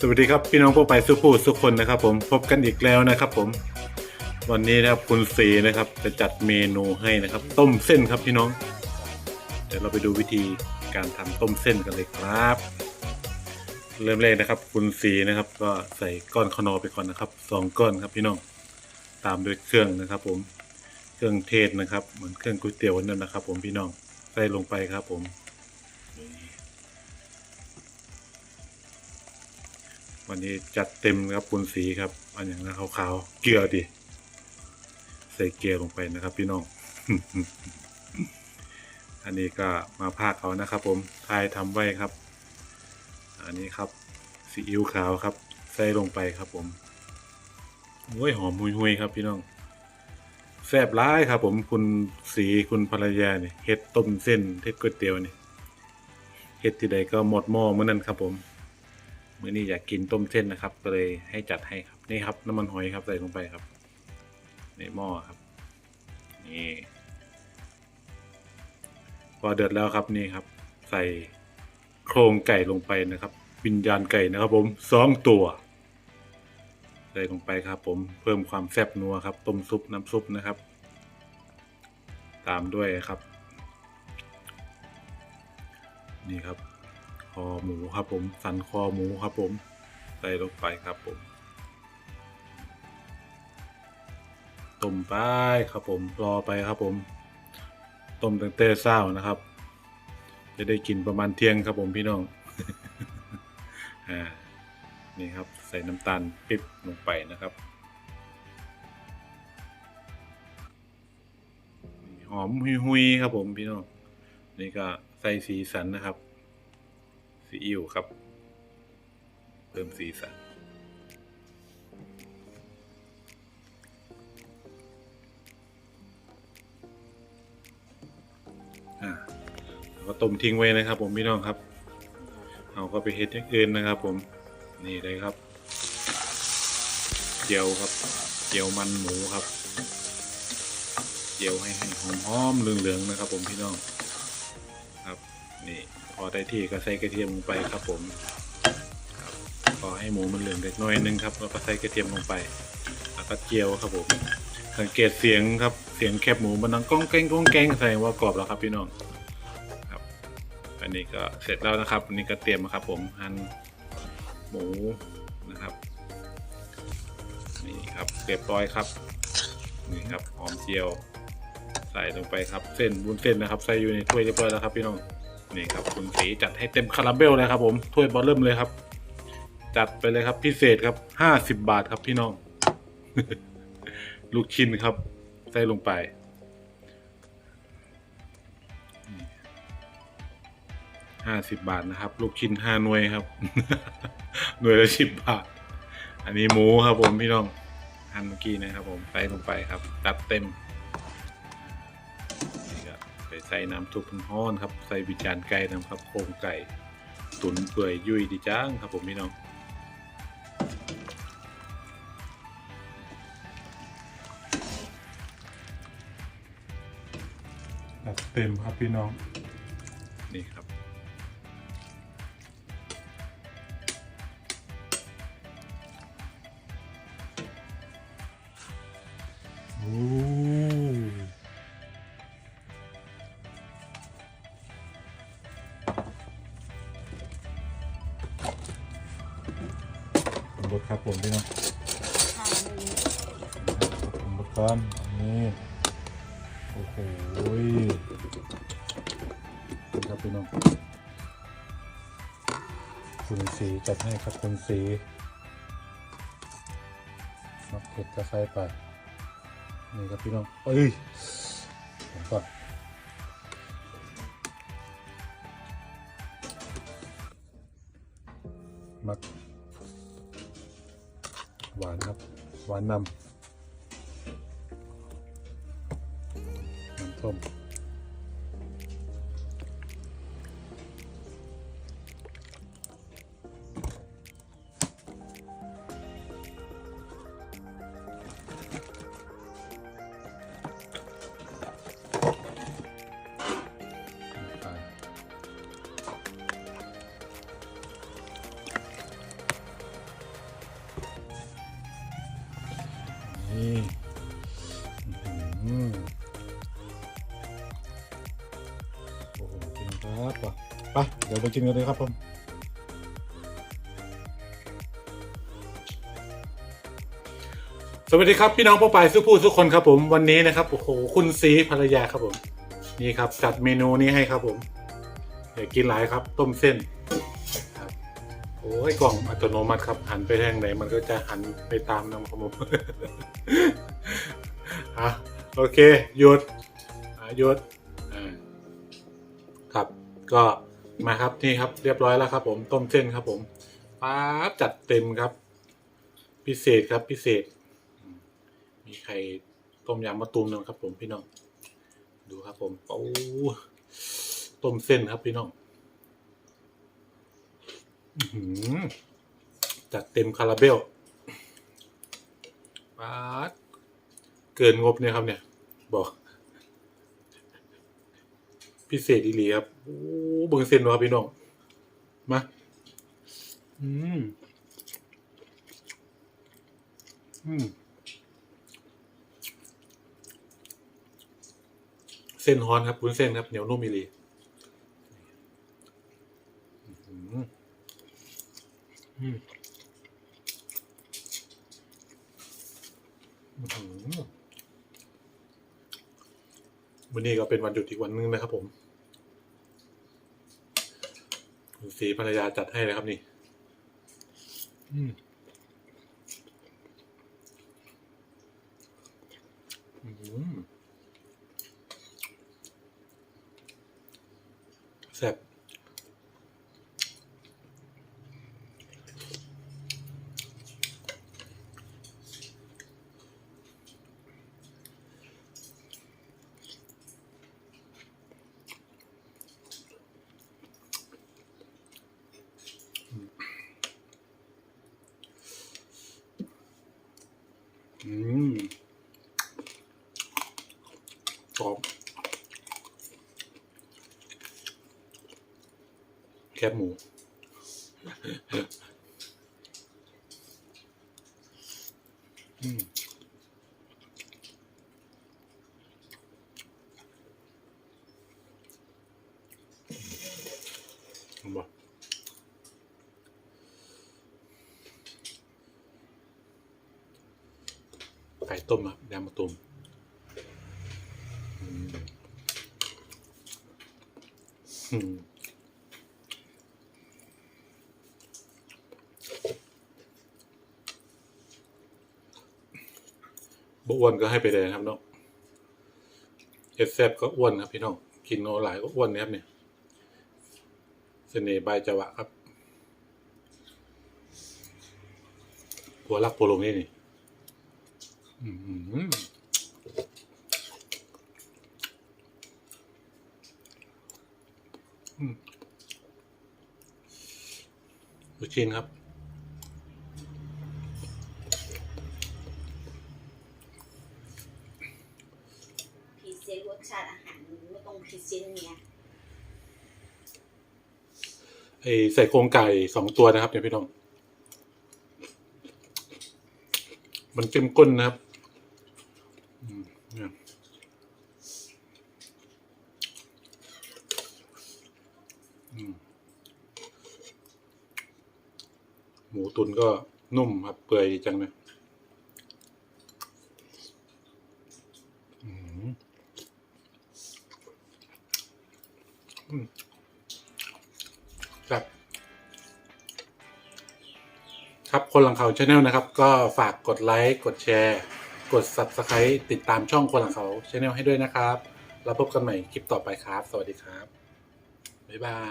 สวัสดีครับพี่น้องผู้ไปสุผู้สุกคนนะครับ ผมพบกันอีกแล้วนะครับ ผม วันนี้นะครับคุณสีนะครับ จะจัดเมนูให้นะครับ ต้มเส้นครับพี่น้อง เดี๋ยวเราไปดูวิธีการทำต้มเส้นกันเลยครับ เริ่มแรกนะครับ คุณสีนะครับ ก็ใส่ก้อนขนอไปก่อนนะครับสองก้อนครับพี่น้อง ตามด้วยเครื่องนะครับ ผมเครื่องเทศนะครับ เหมือนเครื่องก๋วยเตี๋ยวนั่นนะครับ ผมพี่น้องใส่ลงไปครับ ผม วันนี้จัดเต็มครับคุณสีครับ อันอย่างนั้นขาวๆเกลือดิ ใส่เกลือลงไปนะครับ พี่น้อง อันนี้ก็มาพากเขานะครับ ผมทายทำไว้ครับ อันนี้ครับซีอิ๊วขาวครับ ใส่ลงไปครับ ผมโอ้ยหอมหุยๆครับ พี่น้องแซ่บร้ายครับผมคุณสีคุณภรรยาเนี่ยเฮ็ดต้มเส้นเฮ็ดก๋วยเตี๋ยวนี่เฮ็ดที่ใดก็หมดหม้อเมื่อนั้นครับผม มื้อนี้อยากกินต้มเส้นนะครับ ก็เลยให้จัดให้ครับนี่ครับน้ำมันหอยครับใส่ลงไปครับ ในหม้อครับนี่พอเดือดแล้วครับนี่ครับ ใส่โครงไก่ลงไปนะครับวิญญาณไก่นะครับ ผมสองตัวใส่ลงไปครับ ผมเพิ่มความแซ่บนัวครับ ต้มซุปน้ำซุปนะครับ ตามด้วยครับ นี่ครับ อหมูครับผม สันคอหมูครับผม ใส่ลงไปครับผมต้มไปครับผมรอไปครับผมต้มตั้งแต่เช้านะครับ จะได้กินประมาณเที่ยงครับผมพี่น้องอ่านี่ครับใส่น้ำตาลปิ๊บลงไปนะครับหอมหุยๆครับผมพี่น้องนี่ก็ใส่สีสันนะครับ ซีอิ๊วครับ เพิ่มสีสันอ่าแล้วก็ต้มทิ้งไว้นะครับ ผมพี่น้องครับเอาก็ไปเฮ็ดอย่างอื่นนะครับ ผมนี่เลยครับเจียวครับเจียวมันหมูครับเจียวให้หอมๆเหลืองๆนะครับ ผมพี่น้อง นี่พอได้ที่ก็ใส่กระเทียมลงไปครับผมพอให้หมูมันเหลืองเล็กน้อยนึงครับแล้วก็ใส่กระเทียมลงไป แล้วก็เจียวครับผมสังเกตเสียงครับเสียงแคบหมูมันดังก้องแกงก้องแกงแสดงว่ากรอบแล้วครับพี่น้องครับ อันนี้ก็เสร็จแล้วนะครับอันนี้ก็เตรียมครับ ผมหั่นหมูนะครับนี่ครับเรียบร้อยครับนี่ครับหอมเจียว ใส่ลงไปครับเส้นบุญเส้นนะครับ ใส่อยู่ในถ้วยเรียบร้อยแล้วครับพี่น้อง นี่ครับคุณสีจัดให้เต็มคาราเบลเลยครับผมถ้วยบอลเริ่มเลยครับ จัดไปเลยครับพิเศษครับห้าสิบบาทครับพี่น้อง ลูกชิ้นครับ ใส่ลงไปห้าสิบบาทนะครับ ลูกชิ้นห้าหน่วยครับ หน่วยละสิบบาท อันนี้หมูครับผมพี่น้องหั่นเมื่อกี้นะครับผมใส่ลงไปครับตัดเต็ม ใส่น้ำซุปห้อนครับ ใส่วิจารณ์ไก่นะครับโครงไก่ ตุ๋นเปื่อยยุ่ยดีจ้างครับผมพี่น้องตัดเต็มครับพี่น้อง นี่ครับโอ้ ครับผมพี่น้องผมรถก่อนนี่โอ้โหครับพี่น้องคุณสีจัดให้ครับคุณสีมักเผ็ดก็ใส่ไปนี่ครับพี่น้องเอ้ยผมก่อนมัก หวานครับ หวานนำ นี่โอ้โหจริงครับว่ะไปเดี๋ยวไปกินกันเลยครับผมสวัสดีครับพี่น้องพ่อปายสุผู้ทุกคนครับผมวันนี้นะครับโอ้โหคุณซีภรรยาครับผม นี่ครับจัดเมนูนี้ให้ครับผมอยากกินหลายครับ ต้มเส้น โอ้ยกล่องอัตโนมัติครับ หันไปทางไหนมันก็จะหันไปตามน้ำผมอะโอเคหยุดหยุดครับก็มาครับนี่ครับ เรียบร้อยแล้วครับ ผมต้มเส้นครับ ผมป๊าบจัดเต็มครับ พิเศษครับพิเศษ มีไข่ต้มยำมะตูมนะครับ ผมพี่น้อง ดูครับ ผมโอ้ต้มเส้นครับพี่น้อง จัดเต็มคาราเบลปาดเกินงบเนี่ยครับเนี่ย บอก พิเศษอีหลีครับ โอ้เบิ่งเส้นวะครับพี่น้อง มา อืม อืม เส้นฮอนครับวุ้นเส้นครับ เหนียวนุ่มอีหลีอื้อหืออืมอื้อหือ วันนี้ก็เป็นวันหยุดอีกวันนึงนะครับผมคุณสีภรรยาจัดให้เลยครับนี่แซ่บอืม กรอบแคบหมูอืมอาบ่ไก่ต้มอะยำมะตูมอืมอืม บอ้วนก็ให้ไปเลยนะครับน้องเอฟแซบก็อ้วนครับพี่น้อง กินโนหลายก็อ้วนนะครับเนี่ย เสน่ห์ใบจวะครับหัวรักโปรลงนี่นี่ อื้อหืออืม ลูกชิ้นครับ พรีเซนต์รสชาติอาหารไม่ต้องพรีเซนต์เนี่ยไอใส่โครงไก่สองตัวนะครับเนี่ยพี่น้อง มันเข้มข้นนะครับอืมเนี่ยอืมห มูตุนก็นุ่มครับเปื่อยดีจังเลยครับ ครับคนหลังเขาชาแนลนะครับ ก็ฝากกดไลค์ กดแชร์ กด Subscribe ติดตามช่องคนหลังเขาชาแนลให้ด้วยนะครับ แล้วพบกันใหม่คลิปต่อไปครับ สวัสดีครับ บ๊ายบาย